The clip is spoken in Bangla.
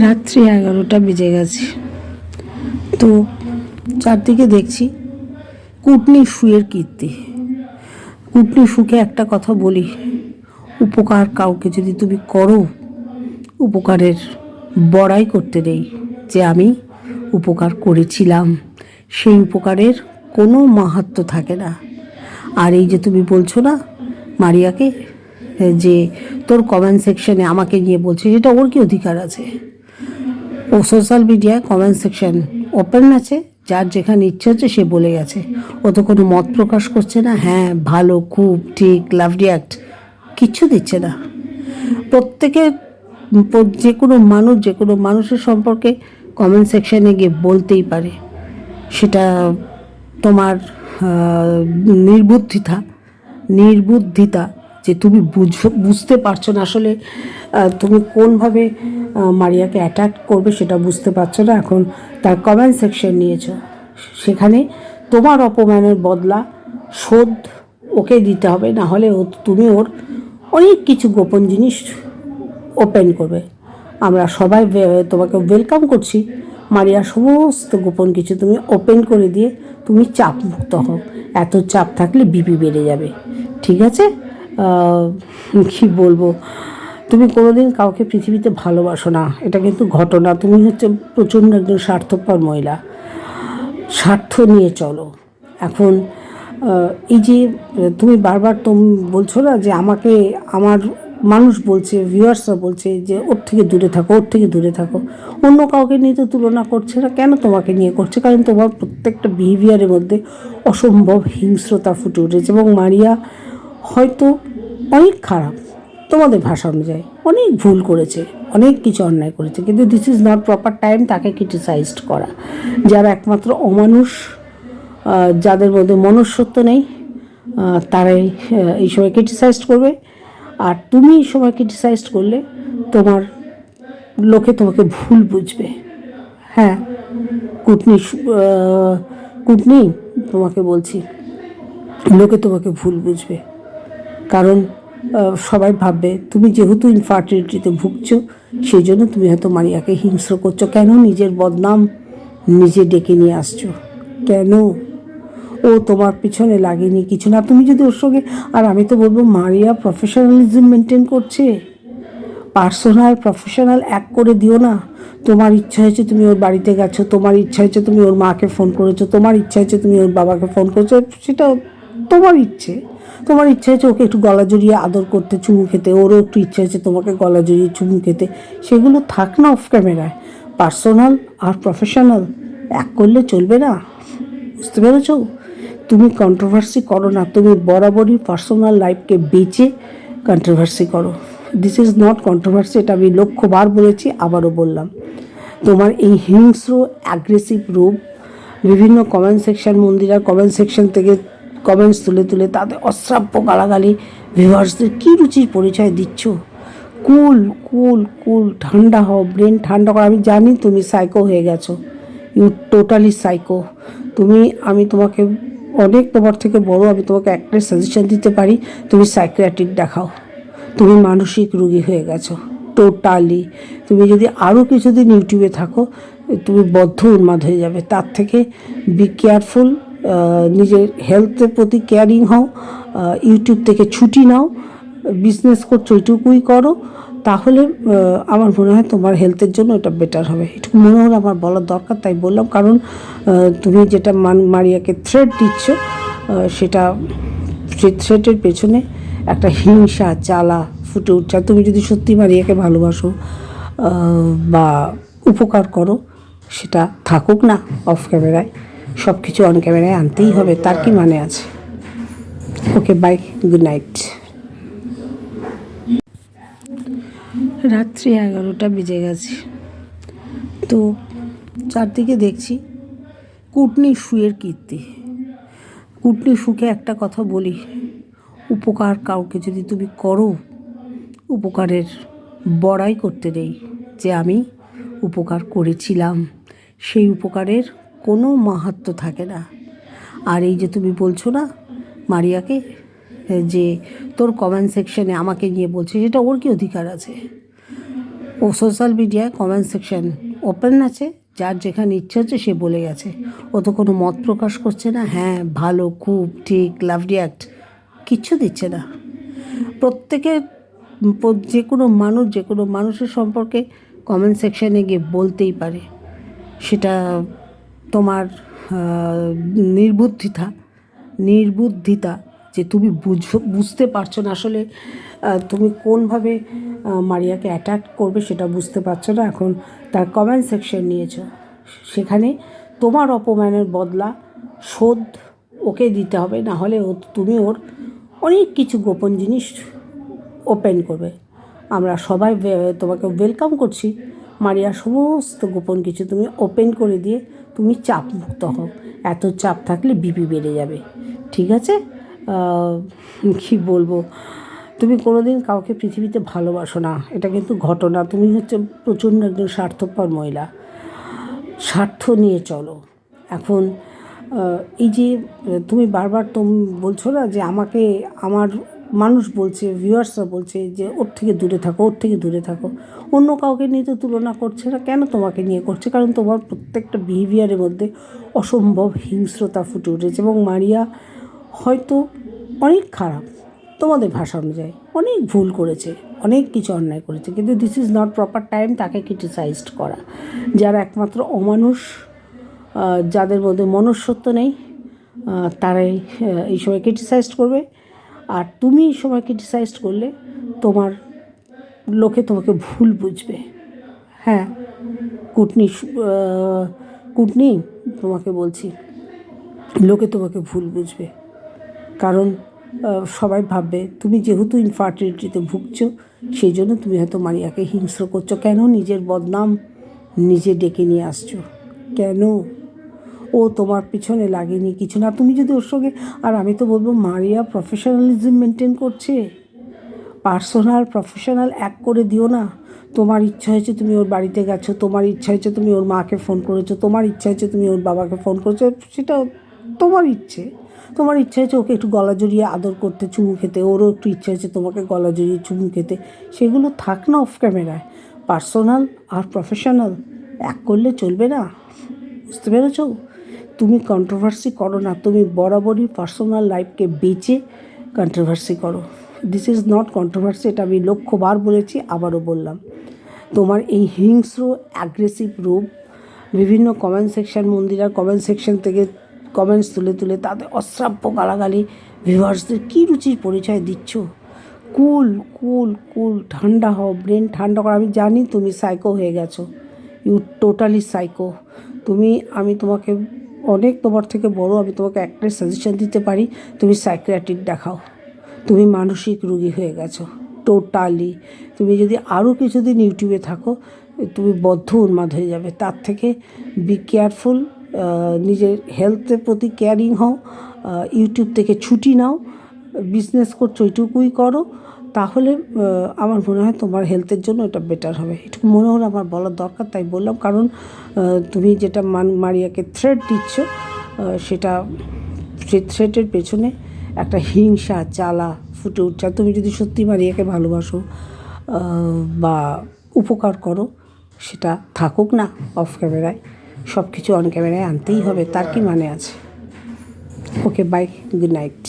রাত্রি এগারোটা বেজে গেছে। তো চারদিকে দেখছি কুটনি শুয়ের কীর্তি। কুটনি সুখে একটা কথা বলি, উপকার কাউকে যদি তুমি করো, উপকারের বড়াই করতে নেই যে আমি উপকার করেছিলাম। সেই উপকারের কোনো মাহাত্ম থাকে না। আর এই যে তুমি বলছো না মারিয়াকে যে তোর কমেন্ট সেকশনে আমাকে নিয়ে বলছে সেটা ওর কি অধিকার আছে? ও সোশ্যাল মিডিয়ায় কমেন্ট সেকশন ওপেন আছে, যার যেখানে ইচ্ছে হচ্ছে সে বলে গেছে। ও তো কোনো মত প্রকাশ করছে না হ্যাঁ ভালো, খুব, ঠিক লাভ রিয়াক্ট কিচ্ছু দিচ্ছে না। প্রত্যেকের যে কোনো মানুষ, যে কোনো মানুষের সম্পর্কে কমেন্ট সেকশানে গিয়ে বলতেই পারে। সেটা তোমার নির্বুদ্ধিতা নির্বুদ্ধিতা যে তুমি বুঝো, বুঝতে পারছ না আসলে তুমি কোনভাবে মারিয়াকে অ্যাটাক করবে সেটা বুঝতে পারছ না। এখন তার কমেন্ট সেকশন নিয়েছো। সেখানে তোমার অপমানের বদলা শোধ ওকে দিতে হবে, না হলে ও, তুমি ওর অনেক কিছু গোপন জিনিস ওপেন করবে। আমরা সবাই তোমাকে ওয়েলকাম করছি। মারিয়া, সমস্ত গোপন কিছু তুমি ওপেন করে দিয়ে তুমি চাপ মুক্ত হও। এত চাপ থাকলে বিপি বেড়ে যাবে। ঠিক আছে? কি বলব? তুমি কোনোদিন কাউকে পৃথিবীতে ভালোবাসো না। এটা কিন্তু ঘটনা। তুমি হচ্ছে প্রচণ্ড একজন স্বার্থপর মহিলা। স্বার্থ নিয়ে চলো। এখন এই যে, তুমি বারবার তুমি বলছো না যে আমাকে, আমার মানুষ বলছে ভিউয়ার্সরা বলছে যে ওর থেকে দূরে থাকো, ওর থেকে দূরে থাকো। অন্য কাউকে নিয়ে তো তুলনা করছে না। কেন তোমাকে নিয়ে করছে? কারণ তোমার প্রত্যেকটা বিহেভিয়ারের মধ্যে অসম্ভব হিংস্রতা ফুটে উঠেছে। এবং মারিয়া হয়তো অনেক খারাপ। তোমাদের ভাষা অনুযায়ী অনেক ভুল করেছে, অনেক কিছু অন্যায় করেছে। কিন্তু this is not proper time তাকে ক্রিটিসাইজড করা। যারা একমাত্র অমানুষ যাদের মধ্যে মনুষ্যত্ব নেই তারাই এই সময় ক্রিটিসাইজড করবে। আর তুমি এই সময় ক্রিটিসাইজড করলে তোমার লোকে তোমাকে ভুল বুঝবে। হ্যাঁ কুটনি কুটনি, তোমাকে বলছি, লোকে তোমাকে ভুল বুঝবে। কারণ সবাই ভাববে, তুমি যেহেতু ইনফার্টিলিটিতে ভুগছো সেই জন্য তুমি হয়তো মারিয়াকে হিংস্র করছ। কেন নিজের বদনাম নিজে ডেকে নিয়ে আসছো? কেন? ও তোমার পিছনে লাগেনি কিছু না। তুমি যদি ওর সঙ্গে, আর আমি তো বলব, মারিয়া প্রফেশনালিজম মেনটেন করছে। পার্সোনাল প্রফেশনাল এক করে দিও না। তোমার ইচ্ছা হয়েছে তুমি ওর বাড়িতে গেছো, তোমার ইচ্ছা হয়েছে তুমি ওর মাকে ফোন করেছ, তোমার ইচ্ছা হয়েছে তুমি ওর বাবাকে ফোন করেছ সেটা তোমার ইচ্ছে। তোমার ইচ্ছে হয়েছে ওকে একটু গলা জড়িয়ে আদর করতে, চুমু খেতে। ওরও একটু ইচ্ছে হয়েছে তোমাকে গলা জড়িয়ে চুমু খেতে। সেগুলো থাক না অফ ক্যামেরায় পার্সোনাল আর প্রফেশনাল এক করলে চলবে না। বুঝতে পেরেছ? তুমি কন্ট্রোভার্সি করো না। তুমি বরাবরই পার্সোনাল লাইফকে বেঁচে কন্ট্রোভার্সি করো। দিস ইজ নট কন্ট্রোভার্সি এটা আমি লক্ষ্যবার বলেছি, আবারও বললাম। তোমার এই হিংস্র অ্যাগ্রেসিভ রূপ, বিভিন্ন কমেন্ট সেকশন মন্দিরার কমেন্ট সেকশন থেকে কমেন্টস তুলে তুলে তাদের অশ্রাব্য গালাগালি ভিভার্সদের কী রুচির পরিচয় দিচ্ছ? কুল কুল কুল, ঠান্ডা হও ব্রেন ঠান্ডা করো। আমি জানি তুমি সাইকো হয়ে গেছো। ইউ টোটালি সাইকো তুমি, আমি তোমাকে অনেক তোমার থেকে বড়, আমি তোমাকে একটা সাজেশন দিতে পারি, তুমি সাইকিয়াট্রিক দেখাও। তুমি মানসিক রুগী হয়ে গেছো। টোটালি তুমি যদি আরও কিছুদিন ইউটিউবে থাকো, তুমি বদ্ধ উন্মাদ হয়ে যাবে। তার থেকে বি কেয়ারফুল নিজের হেলথের প্রতি কেয়ারিং হও ইউটিউব থেকে ছুটি নাও বিজনেস করছ ওইটুকুই করো, তাহলে আমার মনে হয় তোমার হেলথের জন্য এটা বেটার হবে। এটুকু মনে হলো আমার বলার দরকার, তাই বললাম। কারণ তুমি যেটা মান, মারিয়াকে থ্রেড দিচ্ছ সেটা সেই থ্রেটের পেছনে একটা হিংসা, চালা ফুটে উঠছে। তুমি যদি সত্যি মারিয়াকে ভালোবাসো বা উপকার করো, সেটা থাকুক না অফ ক্যামেরায় সব কিছু অন ক্যামেরায় আনতেই হবে, তার কি মানে আছে? ওকে বাই গুড নাইট রাত্রি এগারোটা বেজে গেছে। তো চারদিকে দেখছি কুটনি শুয়ের কীর্তি। কুটনি শুকে একটা কথা বলি, উপকার কাউকে যদি তুমি করো, উপকারের বড়াই করতে নেই যে আমি উপকার করেছিলাম, সেই উপকারের কোনো মাহাত্ম থাকে না। আর এই যে তুমি বলছো না মারিয়াকে যে তোর কমেন্ট সেকশনে আমাকে নিয়ে বলছে সেটা ওর কি অধিকার আছে? ও সোশ্যাল মিডিয়ায় কমেন্ট সেকশন ওপেন আছে, যার যেখানে ইচ্ছে হচ্ছে সে বলে গেছে। ও তো কোনো মত প্রকাশ করছে না হ্যাঁ ভালো, খুব, ঠিক লাভ রিয়াক্ট কিচ্ছু দিচ্ছে না। প্রত্যেকের যে কোনো মানুষ, যে কোনো মানুষের সম্পর্কে কমেন্ট সেকশানে গিয়ে বলতেই পারে। সেটা তোমার নির্বুদ্ধিতা নির্বুদ্ধিতা যে তুমি বুঝো, বুঝতে পারছ না আসলে তুমি কোনভাবে মারিয়াকে অ্যাটাক করবে সেটা বুঝতে পারছ না, এখন তার কমেন্ট সেকশন নিয়েছ। সেখানে তোমার অপমানের বদলা শোধ ওকে দিতে হবে, না হলে ও, তুমি ওর অনেক কিছু গোপন জিনিস ওপেন করবে। আমরা সবাই তোমাকে ওয়েলকাম করছি। মারিয়া, সমস্ত গোপন কিছু তুমি ওপেন করে দিয়ে তুমি চাপ মুক্ত হও। এত চাপ থাকলে বিপি বেড়ে যাবে। ঠিক আছে? কি বলব? তুমি কোনোদিন কাউকে পৃথিবীতে ভালোবাসো না। এটা কিন্তু ঘটনা। তুমি হচ্ছে প্রচণ্ড একজন স্বার্থপর মহিলা। স্বার্থ নিয়ে চলো। এখন এই যে তুমি বারবার তুমি, বলছো না যে আমাকে, আমার মানুষ বলছে ভিউয়ার্সরা বলছে যে, ওর থেকে দূরে থাকো, ওর থেকে দূরে থাকো। অন্য কাউকে নিয়ে তো তুলনা করছে না। কেন তোমাকে নিয়ে করছে? কারণ তোমার প্রত্যেকটা বিহেভিয়ারের মধ্যে অসম্ভব হিংস্রতা ফুটে উঠেছে এবং মারিয়া হয়তো অনেক খারাপ। তোমাদের ভাষা অনুযায়ী অনেক ভুল করেছে, অনেক কিছু অন্যায় করেছে। কিন্তু this is not proper time তাকে ক্রিটিসাইজড করা। যারা একমাত্র অমানুষ যাদের মধ্যে মনুষ্যত্ব নেই তারাই এই সময় ক্রিটিসাইজড করবে। আর তুমি সময় ক্রিটিসাইজড করলে তোমার লোকে তোমাকে ভুল বুঝবে। হ্যাঁ কুটনি কুটনি, তোমাকে বলছি, লোকে তোমাকে ভুল বুঝবে। কারণ সবাই ভাববে, তুমি যেহেতু ইনফার্টিলিটিতে ভুগছো সেই জন্য তুমি হয়তো মারিয়াকে হিংস্র করছ। কেন নিজের বদনাম নিজে ডেকে নিয়ে আসছো? কেন? ও তোমার পিছনে লাগেনি, কিছু না। তুমি যদি ওর সঙ্গে আর আমি তো বলব, মারিয়া প্রফেশনালিজম মেনটেন করছে। পার্সোনাল প্রফেশনাল এক করে দিও না। তোমার ইচ্ছা হয়েছে তুমি ওর বাড়িতে গেছো, তোমার ইচ্ছা হয়েছে তুমি ওর মাকে ফোন করেছ, তোমার ইচ্ছা হয়েছে তুমি ওর বাবাকে ফোন করেছ, সেটা তোমার ইচ্ছে। তোমার ইচ্ছা হয়েছে ওকে একটু গলা জড়িয়ে আদর করতে, চুমু খেতে, ওরও একটু ইচ্ছা হয়েছে তোমাকে গলা জড়িয়ে চুমু খেতে। সেগুলো থাক না অফ ক্যামেরায় পার্সোনাল আর প্রফেশনাল এক করলে চলবে না। বুঝতে পেরেছ? তুমি কন্ট্রোভার্সি করো না, তুমি বরাবরই পার্সোনাল লাইফকে বেচে কন্ট্রোভার্সি করো। দিস ইজ নট কন্ট্রোভার্সি এটা আমি লক্ষ্যবার বলেছি, আবারও বললাম। তোমার এই হিংস্র অ্যাগ্রেসিভ রূপ, বিভিন্ন কমেন্ট সেকশন মন্দিরার কমেন্ট সেকশন থেকে কমেন্টস তুলে তুলে তাদের অশ্রাব্য গালাগালি ভিউয়ার্সদের কী রুচির পরিচয় দিচ্ছ? কুল কুল কুল, ঠান্ডা হও ব্রেন ঠান্ডা করো। আমি জানি তুমি সাইকো হয়ে গেছো। ইউ টোটালি সাইকো তুমি, আমি তোমাকে অনেক তোমার থেকে বড়, আমি তোমাকে একটাই সাজেশন দিতে পারি, তুমি সাইকিয়াট্রিক দেখাও। তুমি মানসিক রুগী হয়ে গেছো টোটালি তুমি যদি আরও কিছুদিন ইউটিউবে থাকো, তুমি বদ্ধ উন্মাদ হয়ে যাবে। তার থেকে বি কেয়ারফুল নিজের হেলথের প্রতি কেয়ারিং হও ইউটিউব থেকে ছুটি নাও বিজনেস করছ ওইটুকুই করো। তাহলে আমার মনে হয় তোমার হেলথের জন্য এটা বেটার হবে। এটুকু মনে হলো আমার বলার দরকার, তাই বললাম। কারণ তুমি যেটা মান, মারিয়াকে থ্রেড দিচ্ছ সেটা সেই থ্রেটের পেছনে একটা হিংসা জ্বালা ফুটে উঠছে। তুমি যদি সত্যি মারিয়াকে ভালোবাসো বা উপকার করো, সেটা থাকুক না অফ ক্যামেরায় সব কিছু অন ক্যামেরায় আনতেই হবে, তার কি মানে আছে? Okay bye good night